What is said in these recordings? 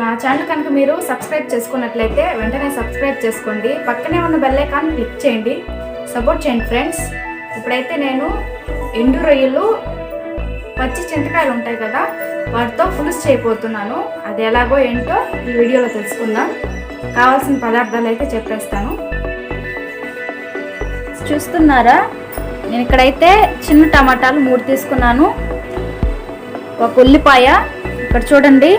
నా ఛానల్ కనుక మీరు సబ్స్క్రైబ్ చేసుకున్నట్లయితే వెంటనే సబ్స్క్రైబ్ చేసుకోండి. పక్కనే ఉన్న బెల్ ఐకాన్ క్లిక్ చేయండి. సపోర్ట్ చేయండి ఫ్రెండ్స్ ఇప్పుడైతే నేను ఎండు రొయ్యలు పచ్చి చింతకాయలు ఉంటాయి కదా వాటితో పులుసు చేయబోతున్నాను. అది ఎలాగో ఏంటో ఈ వీడియోలో తెలుసుకుందాం. కావాల్సిన పదార్థాలు అయితే చెప్పేస్తాను. చూస్తున్నారా? నేను ఇక్కడైతే చిన్న టమాటాలు మూడు తీసుకున్నాను. ఒక ఉల్లిపాయ. ఇక్కడ చూడండి.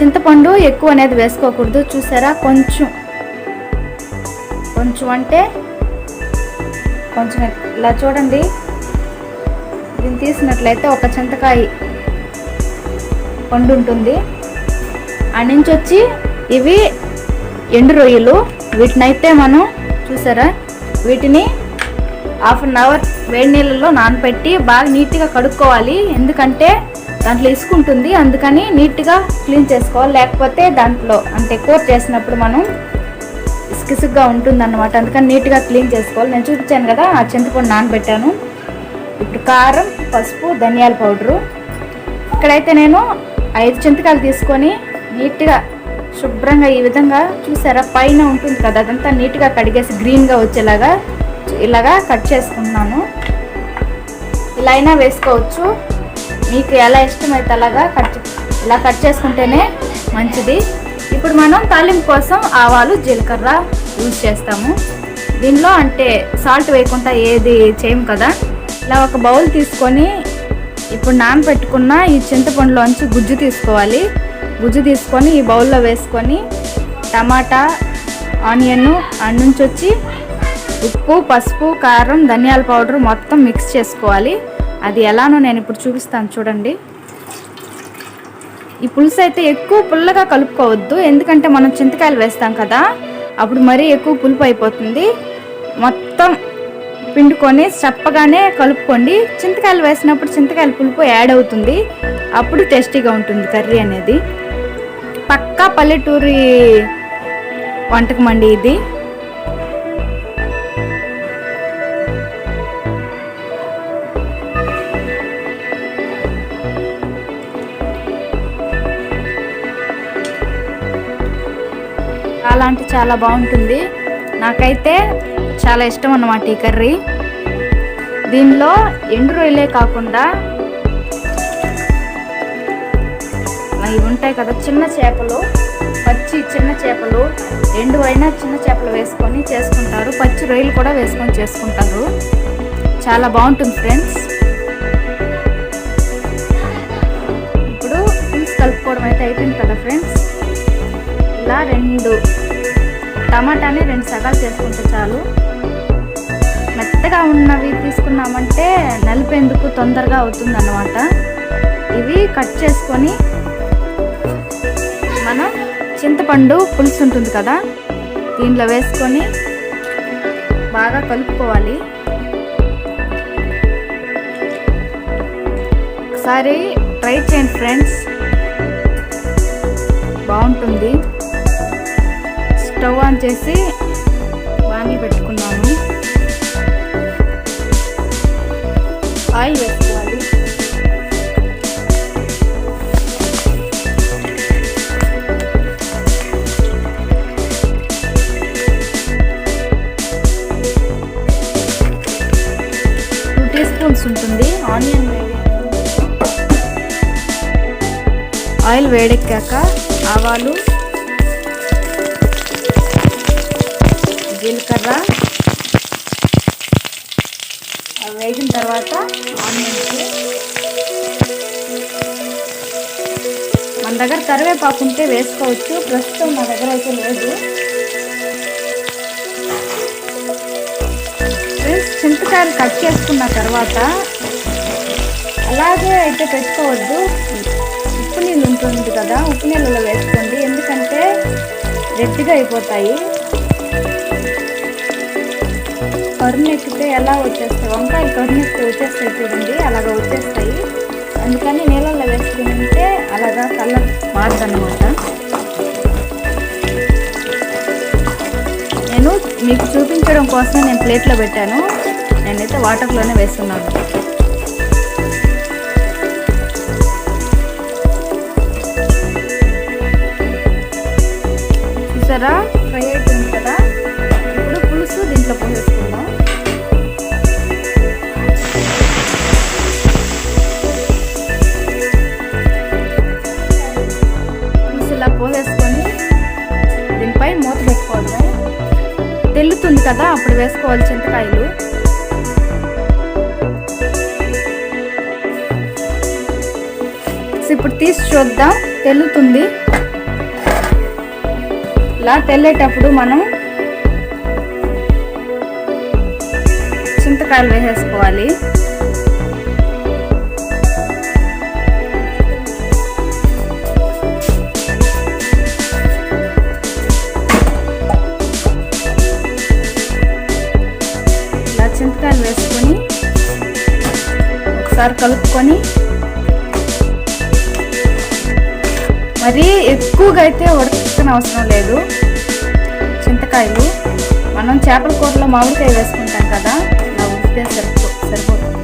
చింతపండు ఎక్కువ అనేది వేసుకోకూడదు. చూసారా? కొంచెం. కొంచెం అంటే కొంచెం ఇలా చూడండి. దీన్ని తీసినట్లయితే ఒక చింతకాయ పండు ఉంటుంది. ఆ నుంచి వచ్చి ఇవి ఎండు రొయ్యలు. వీటినైతే మనం చూసారా? వీటిని హాఫ్ అన్ అవర్ వేడి నీళ్ళలో నానబెట్టి బాగా నీట్గా కడుక్కోవాలి. ఎందుకంటే దాంట్లో ఇసుకుంటుంది అందుకని నీట్గా క్లీన్ చేసుకోవాలి. లేకపోతే దాంట్లో అంటే కూర చేసినప్పుడు మనం ఇసుకిసుగ్గా ఉంటుంది అనమాట అందుకని నీట్గా క్లీన్ చేసుకోవాలి. నేను చూపించాను కదా ఆ చింతపండు నానబెట్టాను. ఇప్పుడు కారం పసుపు ధనియాల పౌడరు. ఇక్కడైతే నేను ఐదు చింతకాయలు తీసుకొని నీట్గా శుభ్రంగా ఈ విధంగా చూసారా? పైన ఉంటుంది కదా అదంతా నీట్గా కడిగేసి గ్రీన్గా వచ్చేలాగా ఇలాగా కట్ చేసుకున్నాను. ఇలా అయినా వేసుకోవచ్చు. మీకు ఎలా ఇష్టమైతే అలాగా కట్ ఇలా కట్ చేసుకుంటేనే మంచిది. ఇప్పుడు మనం తాలింపు కోసం ఆవాలు జీలకర్ర యూజ్ చేస్తాము. దీనిలో అంటే సాల్ట్ వేయకుండా ఏది చేయము కదా. ఇలా ఒక బౌల్ తీసుకొని ఇప్పుడు నానబెట్టుకున్న ఈ చింతపండులోంచి గుజ్జు తీసుకోవాలి. గుజ్జు తీసుకొని ఈ బౌల్లో వేసుకొని టమాటా ఆనియన్ అండ్ నుంచి వచ్చి ఉప్పు పసుపు కారం ధనియాల పౌడర్ మొత్తం మిక్స్ చేసుకోవాలి. అది ఎలానో నేను ఇప్పుడు చూపిస్తాను చూడండి. ఈ పులుసు అయితే ఎక్కువ పుల్లగా కలుపుకోవద్దు ఎందుకంటే మనం చింతకాయలు వేస్తాం కదా అప్పుడు మరీ ఎక్కువ పులుపు అయిపోతుంది. మొత్తం పిండుకొని చప్పగానే కలుపుకోండి. చింతకాయలు వేసినప్పుడు చింతకాయల పులుపు యాడ్ అవుతుంది. అప్పుడు టేస్టీగా ఉంటుంది కర్రీ అనేది. పక్కా పల్లెటూరి వంటకం అండి ఇది. చాలా అంటే చాలా బాగుంటుంది. నాకైతే చాలా ఇష్టం అన్నమాట ఈ కర్రీ. దీనిలో ఎండు రొయ్యలే కాకుండా ఇవి ఉంటాయి కదా చిన్న చేపలు పచ్చి చిన్న చేపలు ఎండు అయినా చిన్న చేపలు వేసుకొని చేసుకుంటారు. పచ్చి రొయ్యలు కూడా వేసుకొని చేసుకుంటారు. చాలా బాగుంటుంది ఫ్రెండ్స్. ఇప్పుడు పులుసు కలుపుకోవడం అయితే అయిపోయింది కదా ఫ్రెండ్స్. ఇలా రెండు టమాటాని రెండు సగాలు చేసుకుంటే చాలు. మెత్తగా ఉన్నవి తీసుకున్నామంటే నలిపేందుకు తొందరగా అవుతుంది అన్నమాట ఇవి కట్ చేసుకొని మనం చింతపండు పులుసు ఉంటుంది కదా దీంట్లో వేసుకొని బాగా కలుపుకోవాలి. ఒకసారి ట్రై చేయండి ఫ్రెండ్స్. బాగుంటుంది. స్టవ్ ఆన్ చేసి బాణీ పెట్టుకున్నాము ఆయిల్ వేసుకోవాలి. టూ టీ స్పూన్స్ ఉంటుంది. ఆనియన్ ఆయిల్ వేడెక్కాక ఆవాలు జీలకర్ర. అవి వేగిన తర్వాత ఆనియన్స్. మన దగ్గర కరివేపాకు ఉంటే వేసుకోవచ్చు. ప్రస్తుతం మా దగ్గర అయితే లేదు. చింతకాయలు కట్ చేసుకున్న తర్వాత అలాగే అయితే పెట్టుకోవద్దు. ఉప్పు నీళ్ళు ఉంటుంది కదా ఉప్పు నీళ్ళలో వేసుకోండి. ఎందుకంటే రెడ్డిగా అయిపోతాయి. కరుణ ఎలా వచ్చేస్తాయి? వంకాయలు కరుణ వచ్చేస్తాయి చూడండి అలాగా వచ్చేస్తాయి. అందుకని నీళ్ళల్లో వేసుకుని ఉంటే అలాగా కలర్ మారదన్నమాట. నేను మీకు చూపించడం కోసమే నేను ప్లేట్లో పెట్టాను. నేనైతే వాటర్లోనే వేస్తున్నాను. కదా అప్పుడు వేసుకోవాలి చింతకాయలు ఇప్పుడు తీసి చూద్దాం తెల్లుతుంది. ఇలా తెల్లేటప్పుడు మనం చింతకాయలు వేసేసుకోవాలి. ఒకసారి కలుపుకొని మరీ ఎక్కువగా అయితే ఉడకని అవసరం లేదు. చింతకాయలు. మనం చేపల కూరలో మామిడికాయ వేసుకుంటాం కదా ఇలా ఉడితే సరిపో సరిపోతుంది.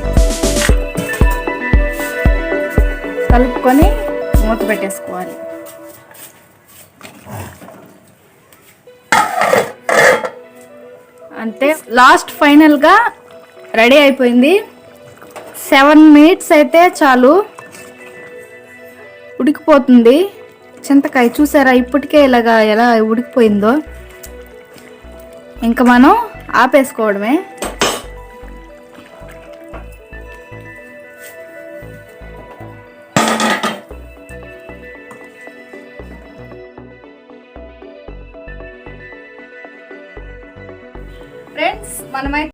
కలుపుకొని మూత పెట్టేసుకోవాలి. అంతే లాస్ట్ ఫైనల్గా రెడీ అయిపోయింది. సెవెన్ మినిట్స్ అయితే చాలు. ఉడికిపోతుంది. చింతకాయ చూసారా? ఇప్పటికే ఇలాగా ఎలా ఉడికిపోయిందో. ఇంకా మనం ఆపేసుకోవడమే. ఫ్రెండ్స్ మనమైతే